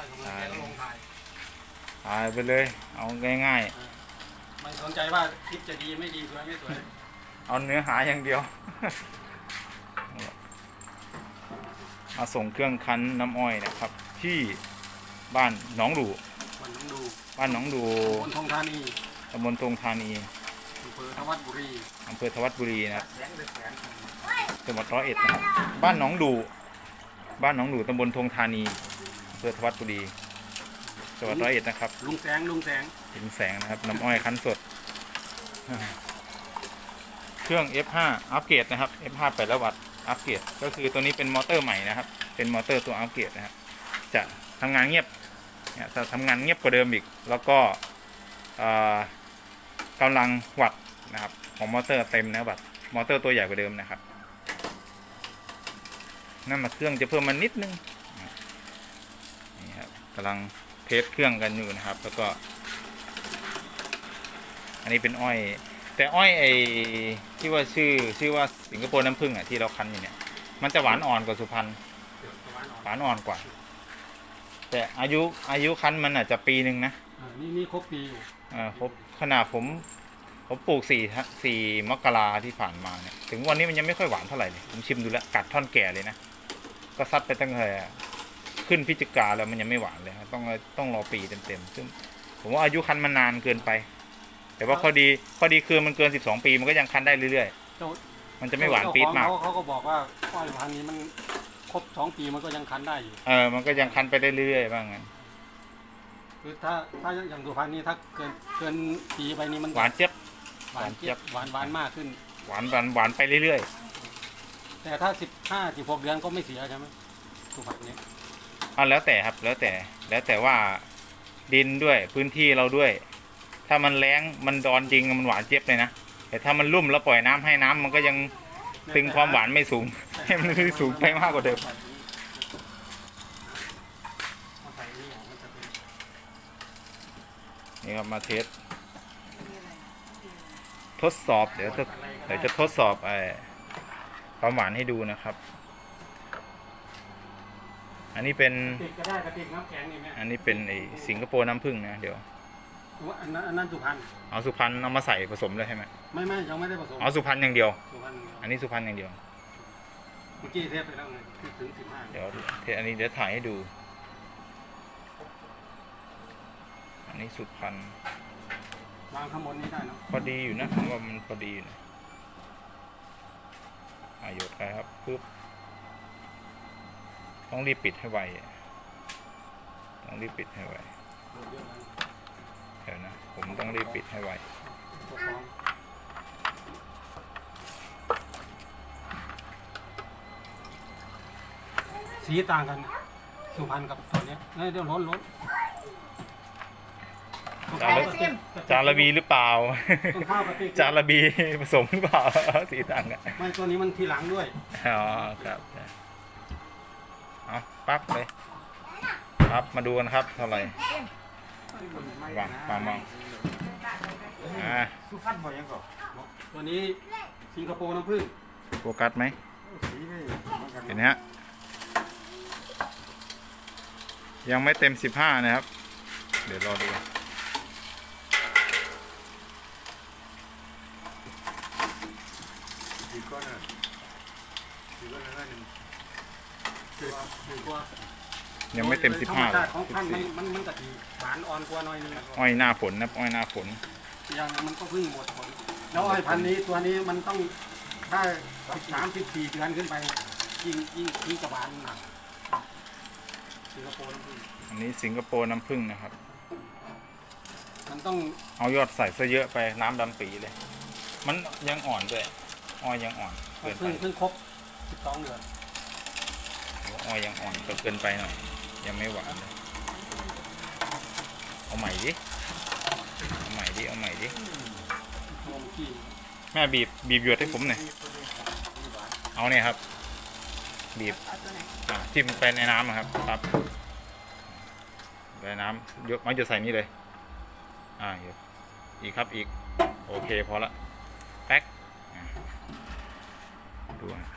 อยกำลังแกก็ลงถ่ายตายไปเลย เอาง่ายไม่สนใจว่าคลิปจะดีไม่ดีสวยไม่สวยๆเอาเนื้อหาอย่างเดียว มาส่งเครื่องคั้นน้ำอ้อยนะครับ ที่บ้านหนองดูมันต้องดูบ้านหนองดูบนทองธานีตำบลทงธานีอำเภอทวัดบุรีอำเภอทวัดบุรีนะครับแสงเดือดแสงจังหวัดร้อยเอ็ดนะครับบ้านหนองดูบ้านหนองดูตำบลทงธานีอำ เภอทวัดบุรีจังหวัดร้อยเอ็ดนะครับลุงแสงลุงแสงเห็นแสงนะครับน้ำอ้อยคั้นสด เครื่อง F5 อัปเกรดนะครับ F5 ไปแล้ววัตต์อัปเกรดก็คือตัวนี้เป็นมอเตอร์ใหม่นะครับ เป็นมอเตอร์ตัวอัปเกรดนะครับจะทำงานเงียบเนี่ยจะทำงานเงียบกว่าเดิมอีก แล้วก็เอ่อกำลังวัตต์นะครับ ของมอเตอร์เต็มนะวัตต์มอเตอร์ตัวใหญ่กว่าเดิมนะครับนั่นมาเครื่องจะเพิ่มมานิดนึงนี่ครับ กำลังเทสเครื่องกันอยู่นะครับ แล้วก็ อันนี้เป็นอ้อย แต่อ้อยไอ้ที่ว่าชื่อชื่อว่าสิงคโปร์น้ำผึ้งอะที่เราคั้นอยู่เนี่ย มันจะหวานอ่อนกว่าสุพรรณเดี๋ยวประมาณออกหวานอ่อนกว่า แต่อายุอายุคั้นมันอาจจะปีหนึ่งนะอ่านี่นี่ครบปีอยู่เอ่าผมขนาดผมผมปลูกสี่ทัสี่มกราที่ผ่านมาเนี่ย ถึงวันนี้มันยังไม่ค่อยหวานเท่าไหร่เลยผมชิมดูแล้วกัดท่อนแก่เลยนะ ก็ซัดไปตั้งแต่ ขึ้นพิจิกาแล้วมันยังไม่หวานเลยครับต้องต้องรอปีเต็มๆซึ่งผมว่าอายุคั้นมันนานเกินไป แต่ว่าข้อดีข้อดีคือมันเกิน 12 ปีมันก็ยังคั้นได้เรื่อยเจ้าๆมันจะไม่หวานปี๊ดมากเจ้ของเขาเขาก็บอกว่าอ้อยพันธุ์นี้มันครบสองปีมันก็ยังคันได้อยู่ เออ มันก็ยังคั้นไปได้เรื่อยๆบ้างงั้นคือถ้าถ้าอย่างสุพรรณนี่ถ้าเกินเกินปีไปนี่มันหวานเจี๊ยบหวานเจี๊ยบหวานหวานมากขึ้น หวานหวานหวานไปเรื่อยแต่ถ้าสิบห้าสิบหกเดือนก็ไม่เสียใช่ไหมสุพรรณนี้ ๆอะแล้วแต่ครับแล้วแต่แล้วแต่ว่าดินด้วยพื้นที่เราด้วย ถ้ามันแรงมันดอนจริงมันหวานเจี๊ยบเลยนะแต่ถ้ามันลุ่มแล้วปล่อยน้ำให้น้ำมันก็ยังตึงความหวานไม่สูง ให้มันสูงไปมากกว่าเดิมนี่มันจะเป็นนี่ครับมาเทสทดสอบเดี๋ยวจะเดี๋ยวจะทดสอบไอ้ความหวานให้ดูนะครับ อันนี้เป็นติดก็ได้กระติกน้ำแข็งนี่แม่อันนี้เป็นไอ้สิงคโปร์น้ำผึ้งนะเดี๋ยวว่าอันนั้นอันนั้นสุพรรณเอาสุพรรณเอามาใส่ผสมเลยใช่ไหมไม่ไม่ยังไม่ได้ผสมเอาสุพรรณอย่างเดียว สุพรรณอันนี้สุพรรณอย่างเดียว เมื่อกี้เทปไปแล้วไงที่ถึงสิบห้าเดี๋ยวเทสอันนี้เดี๋ยวถ่ายให้ดู อันนี้สุพรรณวางข้างบนนี้ได้เนาะพอดีอยู่นะผมว่ามันพอดีอยู่นะอาหยดไปครับปึ๊บ ต้องรีบปิดให้ไว ต้องรีบปิดให้ไวโดนเยอะแล้วเดี๋ยวนะ ผมต้องรีบปิดให้ไวตัวฟองสีต่างกัน สุพรรณกับตัวเนี้ยเอ้ยเดี๋ยวล้นล้นจานละจานละบีหรือเปล่า ต้นข้าวกระติกจานละบีผสมหรือเปล่า สีต่างกันไม่ตัวนี้มันทีหลังด้วย อ๋อ ครับเอา ปั๊บเลยครับมาดูกันครับเท่าไหร่วางวางวางอ่าสุพรรณบ่อยยังก่อนตัวนี้สิงคโปร์น้ำผึ้งโฟกัสไหมสีไม่เหมือนกันเห็นไหมฮะยังไม่เต็มสิบห้านะครับ เดี๋ยวรอดู สีก้อนอะสีก้อนละหนึ่งคือว่าคือว่า ยังไม่เต็มสิบห้าธรรมเลชายติของพันธุ์มันมันมันจะหวานอ่อนกว่าหน่อยนึงอ้อยหน้าฝนนะอ้อยหน้าฝนยังมันก็เพิ่งหมดผลแล้วไอ้พันธุ์นี้ตัวนี้มันต้องได้สิบสามสิบสี่เดือนขึ้นไปยิ่งยิ่งยิ่งจะหวานหนักสิงคโปร์น้ำผึ้งอันนี้สิงคโปร์น้ำผึ้งนะครับ มันต้องเอายอดใส่ซะเยอะไปน้ำดำปีเลย มันยังอ่อนด้วยอ้อยยังอ่อนเกินไปเพิ่งเพิ่งครบสิบสองเดือน อ้อยยังอ่อนก็เกินไปหน่อยยังไม่หวานเลยเอาใหม่ดิเอาใหม่ดิเอาใหม่ดิแม่บีบบีบหยวดให้ผมหน่อยเอาเนี่ยครับ บีบอ่าจิ้มไปในน้ำอะครับครับในน้ำหยดมันจะใส่นี่เลย อ่าหยดอีกครับอีก โอเคพอละแป๊กดูฮะ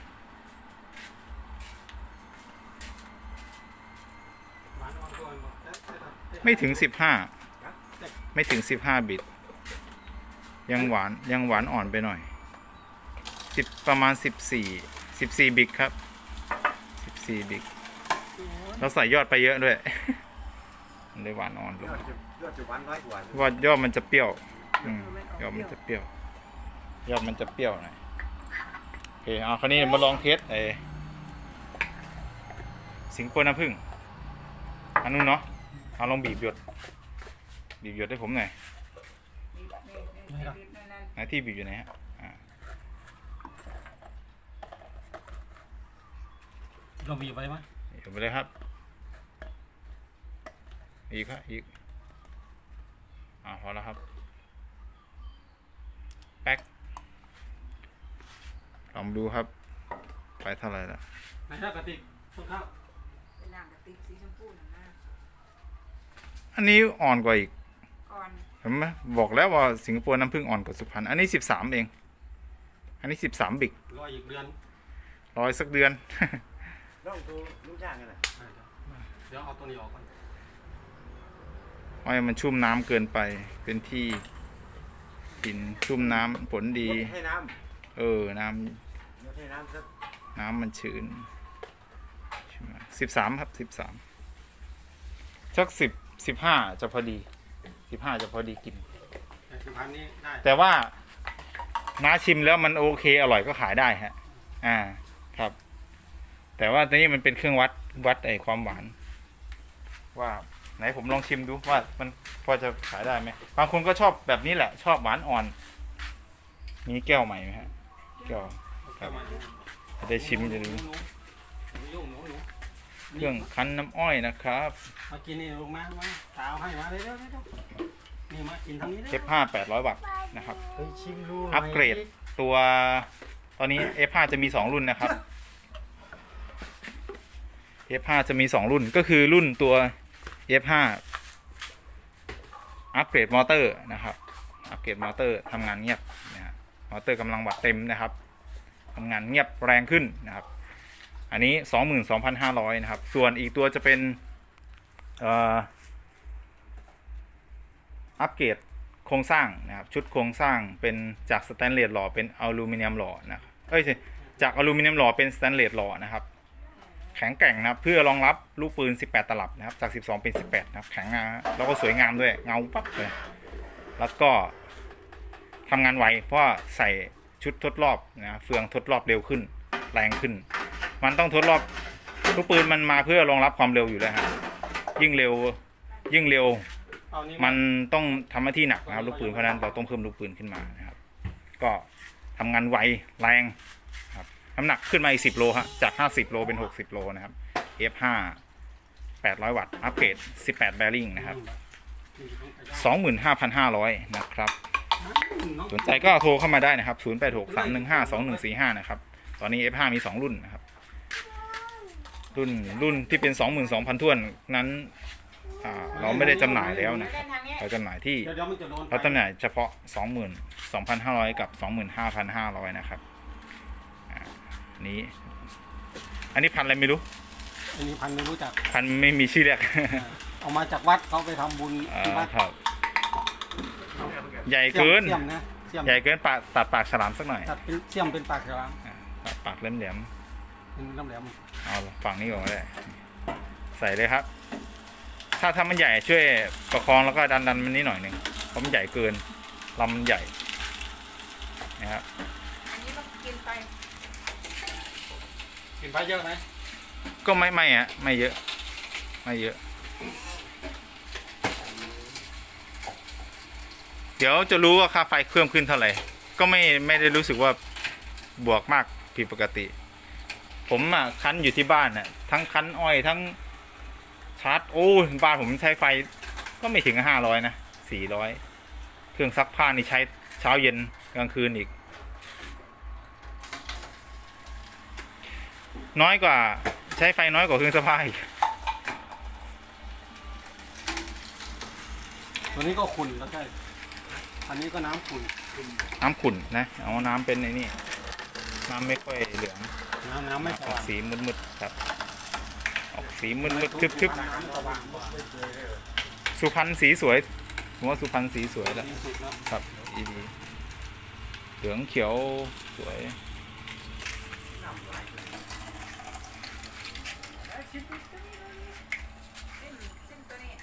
หวานอ่อนกว่า ไม่ถึงสิบห้าไม่ถึงสิบห้าบิต ยังหวานยังหวานอ่อนไปหน่อยสิบประมาณสิบสี่สิบสี่บิตครับสิบสี่บิตเราใส่ยอดไปเยอะด้วยมันเลยหวานอ่อนลยงอดจะยอดจะหวานน้อยกว่าเพราะว่ายอดมันจะเปรี้ยวอืมยอดมันจะเปรี้ยวยอดมันจะเปรี้ยวหน่อยโอเคเอาคราวนี้มาลองเทสไอ้สิงโตน้ำผึ้งอันนู้นเนาะ เอาลองบีบหยด บีบหยดให้ผมหน่อยไหนที่บีบอยู่ไหนฮะอ่าเราบีบไว้ไหมบีบไปเลยครับ อีกครับอีกอ่าพอแล้วครับ แป๊ก ลองดูครับ ไปเท่าไหร่ละไหนถ้ากระติกต้นข้าวเป็นหลังกระติกสีชมพูหน่ะนะ อันนี้อ่อนกว่าอีกก่อนเห็นไหมบอกแล้วว่าสิงคโปร์น้ำผึ้งอ่อนกว่าสุพรรณอันนี้สิบสามเอง อันนี้สิบสามบิกรออีกเดือนรอยสักเดือน ลองดูลูกจ้างกันนะเดี๋ยวเอาตัวนี้ออกก่อนไม่ให้มันชุ่มน้ำเกินไป เป็นที่กินชุ่มน้ำผลดี ให้น้เออ น้ำเดี๋ยวให้น้ำสักำน้ำมันชื้นสิบสามครับสิบสามสักสิบ สิบห้าจะพอดีสิบห้าจะพอดีกินแต่สิบพันนี้ได้แต่ว่าน้าชิมแล้วมันโอเคอร่อยก็ขายได้ฮะ อ่า ครับ แต่ว่าตอนนี้มันเป็นเครื่องวัดวัดไอความหวาน ว่าไหนผมลองชิมดูว่ามันพอจะขายได้ไหมบางคนก็ชอบแบบนี้แหละ ชอบหวานอ่อน มีแก้วใหม่ไหมฮะแก้ว ครับ จะได้ชิมจะหนูรู้หนูหนูหนูหนู เครื่องคั้นน้ำอ้อยนะครับมากินนี่ลงมามาตาเอาให้มาเร็วเร็วเร็วนี่มากินทางนี้เอฟห้าแปดร้อยวัตต์นะครับ เฮ้ยชิมดูอัปเกรดตัวตอนนี้ F5 จะมี 2 รุ่นนะครับ F5 จะมี 2 รุ่นก็คือรุ่นตัว F5 อัปเกรดมอเตอร์นะครับอัปเกรดมอเตอร์ทำงานเงียบนะฮะมอเตอร์กำลังวัตต์เต็มนะครับทำงานเงียบแรงขึ้นนะครับ อันนี้ 22,500 นะครับ ส่วนอีกตัวจะเป็นอัปเกรดโครงสร้างนะครับ ชุดโครงสร้างเป็นจากสแตนเลสหล่อเป็นอลูมิเนียมหล่อนะครับเอ้ยสิจากอลูมิเนียมหล่อเป็นสแตนเลสหล่อนะครับ แข็งแกร่งนะครับ เพื่อรองรับลูกปืน 18 ตลับนะครับ จาก 12 เป็น 18 นะครับ แข็งงาแล้วก็สวยงามด้วยเงาปั๊บเลย แล้วก็ทำงานไวเพราะว่าใส่ชุดทดรอบนะเฟืองทดรอบเร็วขึ้น แรงขึ้น มันต้องทดรอบลูกปืนมันมาเพื่อรองรับความเร็วอยู่แล้วฮะยิ่งเร็ว ยิ่งเร็วเอานี่มันต้องทำหน้าที่หนักนะครับลูกปืนเพราะฉะนั้นเราต้องเพิ่มลูกปืนขึ้นมานะครับ ก็ทำงานไวแรงครับน้ำหนักขึ้นมาอีก10โลฮะจาก50โลเป็น60โลนะครับ F5 800 วัตต์อัปเกรด18 แบริ่งนะครับ 25,500 นะครับ สนใจก็โทรเข้ามาได้นะครับ 0863152145 นะครับ ตอนนี้ F5 มี 2 รุ่นนะครับ รุ่นรุ่นที่เป็น 22,000ท้วนนั้นอ่าเราไม่ได้จำหน่ายแล้วนะเล่นทางนี้เราจำหน่ายที่เดี๋ยวเดี๋ยวมันจะโดนเราจำหน่ายเฉพาะ 22,500 กับ 25,500 นะครับอ่าอันนี้ อันนี้พันธุ์อะไรไม่รู้ อันนี้พันไม่รู้จัก พันธุ์ไม่มีชื่อเรียกเอามาจากวัดเขาไปทำบุญอ่าที่วัดครับ ใหญ่เกินเสี่ยมนะเสี่ยมใหญ่เกินปากตัดปากฉลามสักหน่อยตัดเป็นเสี่ยมเป็นปากฉลามอ่าตัดปากแหลม เป็นลำแหลมๆเอาฝั่งนี้ก่อนก็ได้ใส่เลยครับ ถ้าถ้ามันใหญ่ช่วยประคองแล้วก็ดันดันมันนิดหน่อยหนึ่งเพราะมันใหญ่เกินลำมันใหญ่นะครับอันนี้ต้องกินไปกินไปเยอะไหมก็ไม่ไม่อะไม่เยอะ ไม่เยอะ เดี๋ยวจะรู้ว่าค่าไฟเพิ่มขึ้นเท่าไหร่ ก็ไม่ไม่ได้รู้สึกว่าบวกมากผิดปกติ ผมอะคั้นอยู่ที่บ้านน่ะ ทั้งคั้นอ้อยทั้งชาร์จโอ้ยบ้านผมใช้ไฟก็ไม่ถึงห้าร้อยนะสี่ร้อยเครื่องซักผ้านี่ใช้เช้าเย็นกลางคืนอีก น้อยกว่าใช้ไฟน้อยกว่าเครื่องซักผ้าอีกตัวนี้ก็ขุ่นแล้วใช่อันนี้ก็น้ำขุ่นน้ำขุ่นนะ เอาน้ำเป็นไอ้นี่ น้ำไม่ค่อยเหลือง น้ำน้ำไม่สออกว่างสีมืดๆครับ ออกสีมืดๆทึบน้ำสว่างๆสสุพรรณสีสวยผมว่าสุพรรณสีสวยแล้วดีสุดแล้วครับอีดีเหลืองเขียวสวย ซิมซิมตัวนี้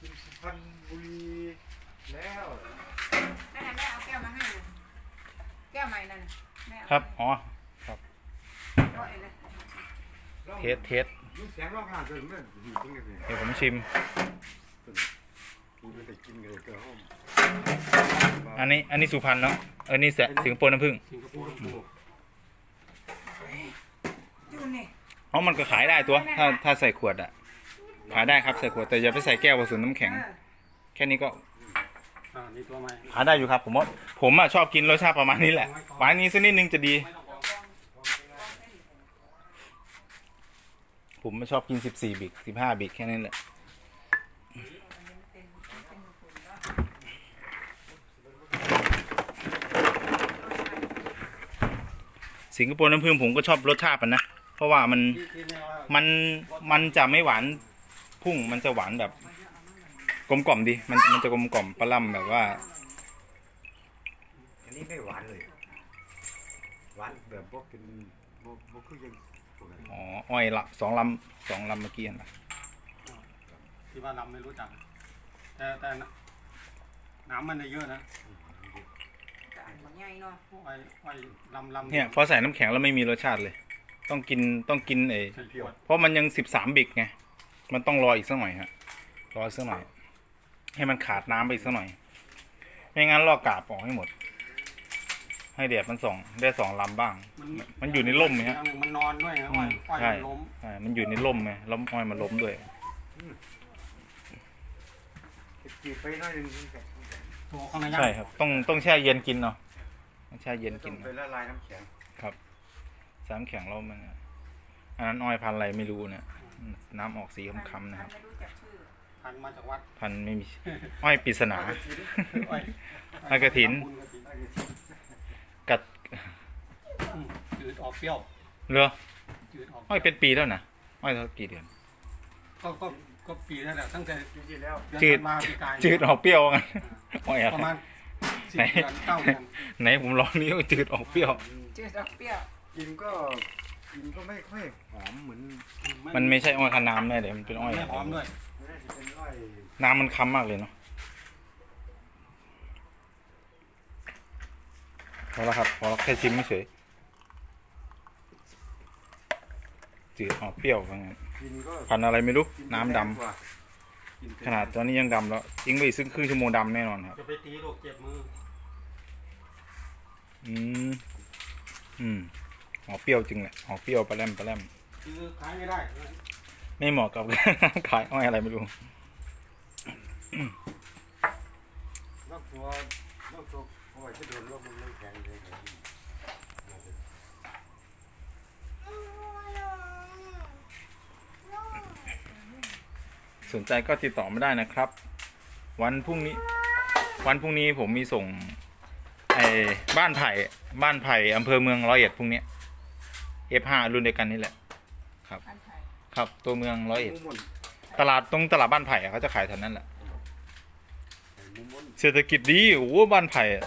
กินสุพรรณบุรีแล้ว แม่แม่เอาแก้วมาให้เลยแก้วใหม่นั่นแม่เอา ครับ อ๋อเอาไอ้เลยเทสเทสลูกแสงรอบห้าเดินเมื่ออยู่ตรงนี้เดี๋ยวผมชิมกูไม่ได้กินเลยเกินห้องอันนี้ อันนี้สุพรรณเนาะอันนี้แสสิงคโปร์น้ำผึ้งสิงคโปร์น้ำผึ้งจูนนี่อ๋อมันก็ขายได้ตัว ถ้าถ้าใส่ขวดอะขายได้ครับใส่ขวดแต่อย่าไปใส่แก้วผสมน้ำแข็งเออแค่นี้ก็ อ่านี่ตัวใหม่ขาได้อยู่ครับ ผมว่าผมอะชอบกินรสชาติประมาณนี้แหละหวานนี้สักนิดนึงจะดี ไม่ต้องบอกผมไม่ชอบกิน14บิก15บิกแค่นั้นแหละสิงคโปร์น้ำผึ้งผมก็ชอบรสชาติมันนะ เพราะว่ามัน ที่ที่เนี่ยว่ามันมันจะไม่หวานพุ่งมันจะหวานแบบ กลมกล่อมดี มันมันจะกลมกล่อมปลาล่ำแบบว่า อันนี้ไม่หวานเลย หวานแบบพวกเป็นพวกพวกคือยังพวกนั้นอ๋อ อ้อยละสองลำสองลำเมื่อกี้นะที่ว่าลำไม่รู้จัก แต่แต่น้ำมันเนี่ยเยอะนะกอันใหญ่เนาะไอ้ไอ้ลำลำเนี่ยพอใส่น้ำแข็งแล้วไม่มีรสชาติเลย ต้องกินต้องกินเอใส่ขวดเพราะมันยังสิบสามบิกไง มันต้องรออีกสักหน่อยฮะ รออีกสักหน่อย ให้มันขาดน้ำไปอีกสักหน่อย ไม่งั้นลอกกาบออกให้หมด ให้แดดมันส่องได้สองลำบ้าง มันอยู่ในร่มไหมฮะมันนอนด้วยนะอ้อยอ้อยใช่มันล้มใช่มันอยู่ในร่มไงล้มอ้อยมันล้มด้วยจีบไปหน้อยหนึงตัวข้างในใช่ครับ ต้องต้องแช่เย็นกินเนาะต้องแช่เย็นกินไปละลายน้ำแข็งสามแข็งแล้วมันอะอันนั้นอ้อยพันธุ์อะไรไม่รู้เนี่ยอืมน้ำออกสีคำๆนะครับ ไม่รู้จักชื่อ พันมาจากวัดพันธุ์ไม่มี อ้อยปริศนา อ้อยอ้อยกฐิน บุญกฐินกัดอืมจืดออกเปรี้ยวเรือจืดออกอ้อยเป็นปีแล้วนะอ้อยเท่ากี่เดือน ก็ก็ก็ปีนั่นแหละตั้งแต่จริงๆแล้วเดือนจืดธันวาปีกายจืดออกเปรี้ยวงั้นอ้อยอะประไรมาณสิบไหน เดือนเก้าเดือนไหนผมลองนี้ว่าจืดออกเปรี้ยว จืดดอกเปรี้ยวกินก็กินก็ไม่ค่อยหอมเหมือนมันไม่ใช่อ้อยคันน้ำแน่เลยมันเป็นอ้อยไม่หอมด้วยไม่ได้เป็ นอ้อยน้ำมันค้ำมากเลยเนาะพอแล้วครับพอแล้วแค่ชิมไม่เฉยจืดออกเปรี้ยวว่างั้นกินก็พันธุ์อะไรไม่รู้กิน้ำดำแรงกว่าขนาดตอนนี้ยังดำแล้วทิ้งไปอีกซึ่งครึ่งชั่วโมงดำแน่นอนครับจะไปตีลูกเจ็บมืออืมอืมออกเปรี้ยวจริงแหละออกเปรี้ยวปลาแรมปลาแรมคือขายไม่ได้ ไม่เหมาะกับขายอ้อยอะไรไม่รู้นอกตัวนอกตัวอ้ยจะโดนลมมันไม่แข็งเลยสนใจก็ติดต่อไมาได้นะครับ วันพรุ่งนี้ วันพรุ่งนี้ผมมีส่งไอ้บ้านไผ่บ้านไผ่อำเภอเมืองร้อยเอ็ดพรุ่งนี้ F5 รุ่นเดียวกันนี่แหละอันไทย ครับ ตัวเมืองร้อยเอ็ดมุมมนตลาดตรงตลาดบ้านไผ่อะเขาจะขายแถวนั้นแหละมุมมนเศรษฐกิจดีโอ้โหบ้านไผ่อะ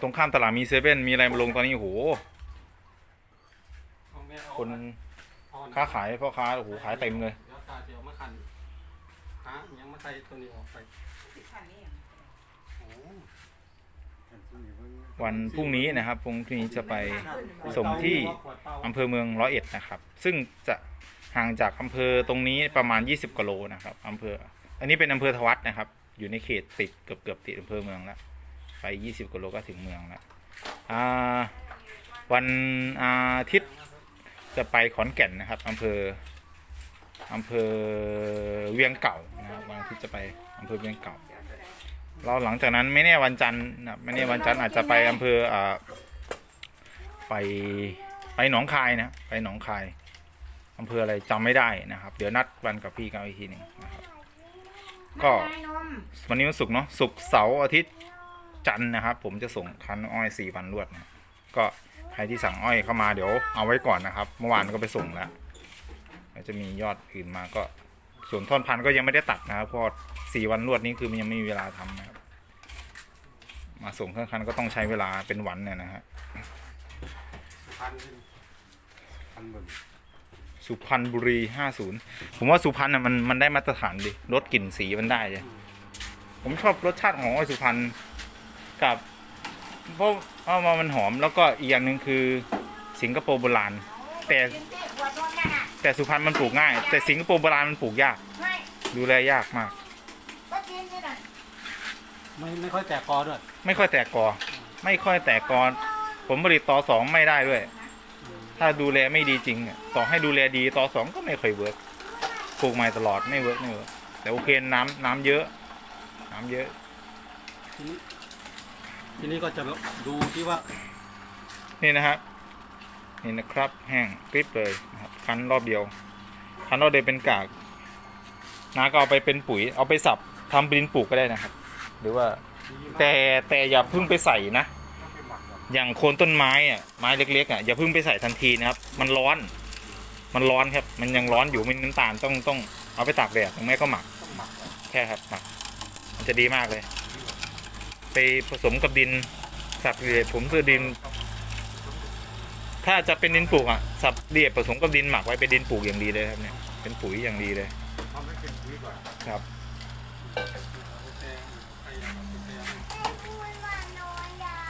ตรงข้ามตลาดมีเซเว่นมีอะไรมาลงตอนนี้โอ้โหเอาแม่เอาคนเอานะค้าขายพ่อค้าโอ้โหขายเต็มเลยเดี๋ยวตาเดี๋ยวมาขันฮะยังมาใส่ตัวนี้ออกไปสิบพันนี่อย่างโอ้วันพรุ่งนี้นะครับพรุ่งนี้จะไป ส่งที่ อำเภอเมืองร้อยเอ็ดนะครับ ซึ่งจะห่างจากอำเภอตรงนี้ประมาณ 20กิโลนะครับอำเภอ อันนี้เป็นอำเภอทวัดนะครับ อยู่ในเขตติดเกือบเกือบติดอำเภอเมืองแล้วไป 20กิโลก็ถึงเมืองแล้ววันอาทิตย์จะไปขอนแก่นนะครับอำเภออำเภอเวียงเก่านะครับวันอาทิตย์จะไปอำเภอเวียงเก่า เราหลังจากนั้นไม่แน่วันจันทร์นะไม่แน่วันจันทร์อาจจะไปอำเภออ่าไป ไปหนองคายนะไปหนองคายอำเภออะไรจำไม่ได้นะครับ เดี๋ยวนัดวันกับพี่กันอีกทีหนึ่งนะครับ ก็วันนี้วันศุกร์เนาะศุกร์เสาร์อาทิตย์จันทร์นะครับ ผมจะส่งคันอ้อยสี่วันรวดนะก็ใครที่สั่งอ้อยเข้ามาเดี๋ยวเอาไว้ก่อนนะครับ เมื่อวานก็ไปส่งแล้วแล้วจะมียอดอื่นมาก็ ส่วนท่อนพันก็ยังไม่ได้ตัดนะครับเพราะสี่วันรวดนี้คือมันยังไม่มีเวลาทำนะครับ มาส่งเครื่องคันก็ต้องใช้เวลาเป็นวันเนี่ยนะฮะพัน พันบนสุพรรณบุรีห้าศูนย์ผมว่าสุพรรณน่ะมันมันได้มาตรฐานดิลดกลิ่นสีมันได้เลยผมชอบรสชาติของอ้อยสุพรรณกับเพราะว่ามันหอมแล้วก็อีกอย่างหนึ่งคือสิงคโปร์โบราณ แต่กินที่ขวดนมนั่นน่ะแต่สุพรรณมันปลูกง่าย แต่สิงคโปร์โบราณมันปลูกยากไม่ดูแลยากมากก็กินที่นั่นไม่ไม่ค่อยแตกคอด้วย ไม่ค่อยแตกกอ ไม่ค่อยแตกกอผลผลิตต่อสองไม่ได้ด้วย ถ้าดูแลไม่ดีจริงอะต่อให้ดูแลดีต่อสองก็ไม่ค่อยเวิร์กปลูกใหม่ตลอดไม่เวิร์กไม่เวิร์กแต่โอเคน้ำน้ำเยอะ น้ำเยอะ ทีนี้ทีนี้ก็จะดูที่ว่า นี่นะครับนี่นะครับ แห้งกริบเลยนะครับคั้นรอบเดียว คั้นรอบเดียวเป็นกากน้าก็เอาไปเป็นปุ๋ย เอาไปสับทำดินปลูกก็ได้นะครับ หรือว่าแต่แต่อย่าเพิ่งไปใส่นะต้ อย่างโคนต้นไม้อะไม้เล็กๆอะอย่าเพิ่งไปใส่ทันทีนะครับ มันร้อน มันร้อนครับ มันยังร้อนอยู่มันน้ำตาลต้องต้องเอาไปตากแดดอไม่ก็หมักหมักแค่ครับหมักมันจะดีมากเลย ไปผสมกับดินสับเรียผมคือดิน ถ้าจะเป็นดินปลูกอะสับเรียบผสมกับดินหมักไว้เป็นดินปลูกอย่างดีเลยครับเนี่ยเป็นปุ๋ยอย่างดีเลยครับ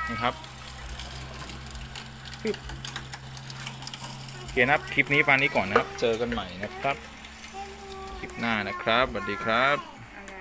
นี่ครับ โอเคนะครับ คลิปนี้ปานนี้ก่อนนะครับ เจอกันใหม่นะครับ คลิปหน้านะครับสวัสดีครับ อะไร